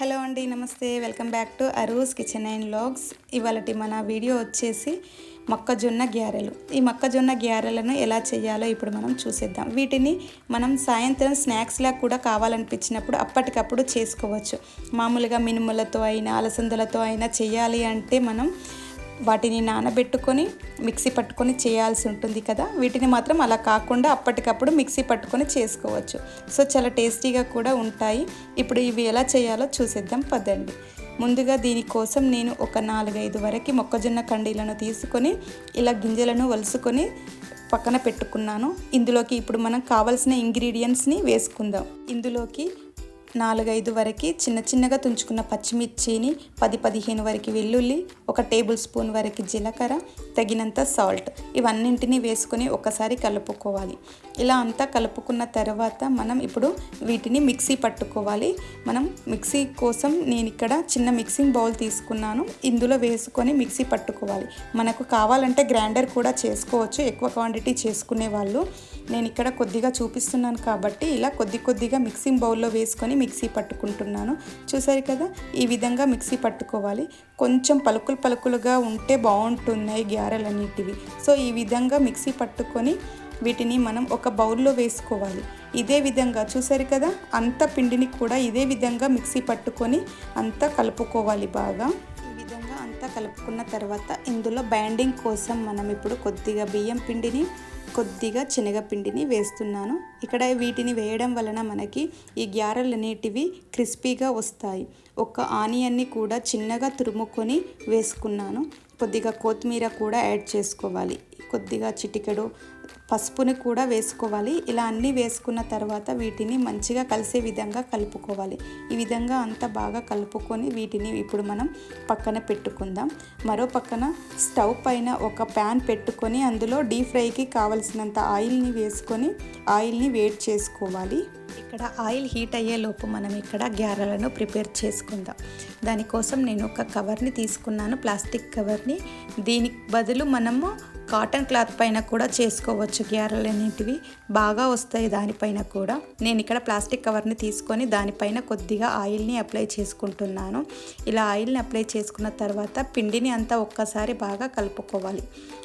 Hello అండి నమస్తే. Welcome back to Aru's kitchen and logs. ఇవాళటి మన వీడియో వచ్చేసి మొక్కజొన్న గ్యారెలు. ఈ మొక్కజొన్న గ్యారెలను ఎలా చేయాలో ఇప్పుడు మనం చూసేద్దాం. వీటిని మనం సాయంత్రం స్నాక్స్లా కూడా కావాలనిపించినప్పుడు అప్పటికప్పుడు చేసుకోవచ్చు. మామూలుగా మినుములతో అయినా అలసందలతో అయినా చేయాలి అంటే మనం వాటిని నానబెట్టుకొని మిక్సీ పట్టుకొని చేయాల్సి ఉంటుంది కదా. వీటిని మాత్రం అలా కాకుండా అప్పటికప్పుడు మిక్సీ పట్టుకొని చేసుకోవచ్చు. సో చాలా టేస్టీగా కూడా ఉంటాయి. ఇప్పుడు ఇవి ఎలా చేయాలో చూసేద్దాం పదండి. ముందుగా దీనికోసం నేను ఒక నాలుగైదు వరకు మొక్కజొన్న కండీలను తీసుకొని ఇలా గింజలను వలుసుకొని పక్కన పెట్టుకున్నాను. ఇందులోకి ఇప్పుడు మనం కావాల్సిన ఇంగ్రీడియంట్స్ని వేసుకుందాం. ఇందులోకి నాలుగైదు వరకు చిన్న చిన్నగా తుంచుకున్న పచ్చిమిర్చిని పది పదిహేను వరకు వెల్లుల్లి ఒక టేబుల్ స్పూన్ వరకు జీలకర్ర తగినంత సాల్ట్ ఇవన్నింటినీ వేసుకొని ఒకసారి కలుపుకోవాలి. ఇలా అంతా కలుపుకున్న తర్వాత మనం ఇప్పుడు వీటిని మిక్సీ పట్టుకోవాలి. మనం మిక్సీ కోసం నేను ఇక్కడ చిన్న మిక్సింగ్ బౌల్ తీసుకున్నాను. ఇందులో వేసుకొని మిక్సీ పట్టుకోవాలి. మనకు కావాలంటే గ్రైండర్ కూడా చేసుకోవచ్చు. ఎక్కువ క్వాంటిటీ చేసుకునే వాళ్ళు. నేను ఇక్కడ కొద్దిగా చూపిస్తున్నాను కాబట్టి ఇలా కొద్ది కొద్దిగా మిక్సింగ్ బౌల్లో వేసుకొని మిక్సీ పట్టుకుంటున్నాను. చూసారు కదా? ఈ విధంగా మిక్సీ పట్టుకోవాలి. కొంచెం పలుకులు పలుకులుగా ఉంటే బాగుంటున్నాయి గ్యారెలన్నిటివి. సో ఈ విధంగా మిక్సీ పట్టుకొని వీటిని మనం ఒక బౌల్లో వేసుకోవాలి. ఇదే విధంగా చూసారు కదా? అంత పిండిని కూడా ఇదే విధంగా మిక్సీ పట్టుకొని అంతా కలుపుకోవాలి బాగా. ఈ విధంగా అంతా కలుపుకున్న తర్వాత ఇందులో బ్యాండింగ్ కోసం మనం ఇప్పుడు కొద్దిగా బియ్యం పిండిని కొద్దిగా శనగపిండిని వేస్తున్నాను. ఇక్కడ వీటిని వేయడం వలన మనకి ఈ గ్యారెలు అనేటివి క్రిస్పీగా వస్తాయి. ఒక ఆనియన్ని కూడా చిన్నగా తురుముకొని వేసుకున్నాను. కొద్దిగా కొత్తిమీర కూడా యాడ్ చేసుకోవాలి. కొద్దిగా చిటికెడు పసుపుని కూడా వేసుకోవాలి. ఇలా అన్నీ వేసుకున్న తర్వాత వీటిని మంచిగా కలిసే విధంగా కలుపుకోవాలి. ఈ విధంగా అంతా బాగా కలుపుకొని వీటిని ఇప్పుడు మనం పక్కన పెట్టుకుందాం. మరో పక్కన స్టవ్ పైన ఒక ప్యాన్ పెట్టుకొని అందులో డీప్ ఫ్రైకి కావలసినంత ఆయిల్ని వేసుకొని ఆయిల్ని వేడి చేసుకోవాలి. ఇక్కడ ఆయిల్ హీట్ అయ్యేలోపు మనం ఇక్కడ గ్యారెలను ప్రిపేర్ చేసుకుందాం. దానికోసం నేను ఒక కవర్ని తీసుకున్నాను. ప్లాస్టిక్ కవర్ని. దీనికి బదులు మనము కాటన్ క్లాత్ పైన కూడా చేసుకోవచ్చు గ్యారెలు అనేటివి. బాగా వస్తాయి దానిపైన కూడా. నేను ఇక్కడ ప్లాస్టిక్ కవర్ని తీసుకొని దానిపైన కొద్దిగా ఆయిల్ని అప్లై చేసుకుంటున్నాను. ఇలా ఆయిల్ని అప్లై చేసుకున్న తర్వాత పిండిని అంతా ఒక్కసారి బాగా కలుపుకోవాలి.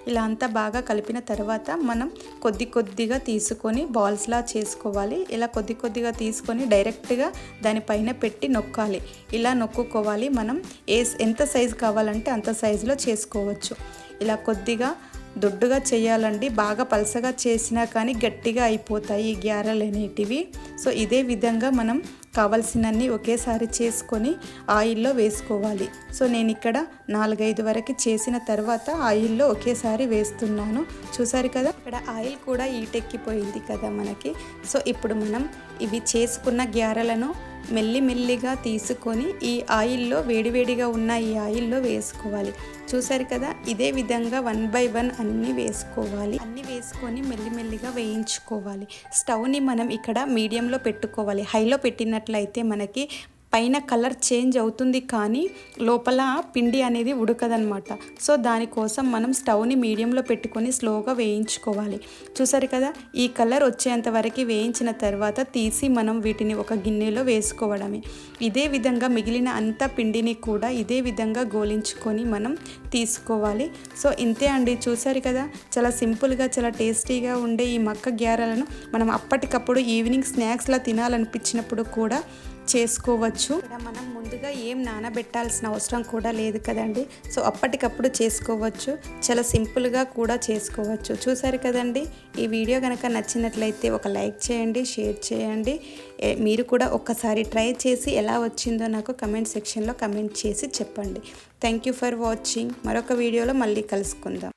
ఇలా అంతా బాగా కలిపిన తర్వాత మనం కొద్ది కొద్దిగా తీసుకొని బాల్స్లా చేసుకోవాలి. ఇలా కొద్ది కొద్దిగా తీసుకొని డైరెక్ట్గా దానిపైన పెట్టి నొక్కాలి. ఇలా నొక్కుకోవాలి మనం. ఏ ఎంత సైజు కావాలంటే అంత సైజులో చేసుకోవచ్చు. ఇలా కొద్దిగా దొడ్డుగా చేయాలండి. బాగా పలసగా చేసినా కానీ గట్టిగా అయిపోతాయి గ్యారెలు అనేటివి. సో ఇదే విధంగా మనం కావలసినన్ని ఒకేసారి చేసుకొని ఆయిల్లో వేసుకోవాలి. సో నేను ఇక్కడ నాలుగైదు వరకు చేసిన తర్వాత ఆయిల్లో ఒకేసారి వేస్తున్నాను. చూసారు కదా ఇక్కడ ఆయిల్ కూడా ఈటెక్కిపోయింది కదా మనకి. సో ఇప్పుడు మనం ఇవి చేసుకున్న గ్యారెలను మెల్లిమెల్లిగా తీసుకొని ఈ ఆయిల్లో వేడివేడిగా ఉన్న ఈ ఆయిల్లో వేసుకోవాలి. చూసారు కదా? ఇదే విధంగా వన్ బై వన్ అన్నీ వేసుకోవాలి. అన్నీ వేసుకొని మెల్లిమెల్లిగా వేయించుకోవాలి. స్టవ్ని మనం ఇక్కడ మీడియంలో పెట్టుకోవాలి. హైలో పెట్టినట్లయితే మనకి పైన కలర్ చేంజ్ అవుతుంది కానీ లోపల పిండి అనేది ఉడకదనమాట సో దానికోసం మనం స్టవ్ని మీడియంలో పెట్టుకొని స్లోగా వేయించుకోవాలి. చూసారు కదా ఈ కలర్ వచ్చేంత వరకు వేయించిన తర్వాత తీసి మనం వీటిని ఒక గిన్నెలో వేసుకోవడమే. ఇదే విధంగా మిగిలిన అంత పిండిని కూడా ఇదే విధంగా గోలించుకొని మనం తీసుకోవాలి. సో ఇంతే అండి. చూసారు కదా చాలా సింపుల్గా చాలా టేస్టీగా ఉండే ఈ మక్క గ్యారెలను మనం అప్పటికప్పుడు ఈవినింగ్ స్నాక్స్లా తినాలనిపించినప్పుడు కూడా చేసుకోవచ్చు. ఇక్కడ మనం ముందుగా ఏం నానబెట్టాల్సిన అవసరం కూడా లేదు కదండి. సో అప్పటికప్పుడు చేసుకోవచ్చు. చాలా సింపుల్గా కూడా చేసుకోవచ్చు. చూసారు కదండి? ఈ వీడియో కనుక నచ్చినట్లయితే ఒక లైక్ చేయండి షేర్ చేయండి. మీరు కూడా ఒక్కసారి ట్రై చేసి ఎలా వచ్చిందో నాకు కమెంట్ సెక్షన్లో కమెంట్ చేసి చెప్పండి. Thank you for watching. మరొక వీడియోలో మళ్ళీ కలుసుకుందాం.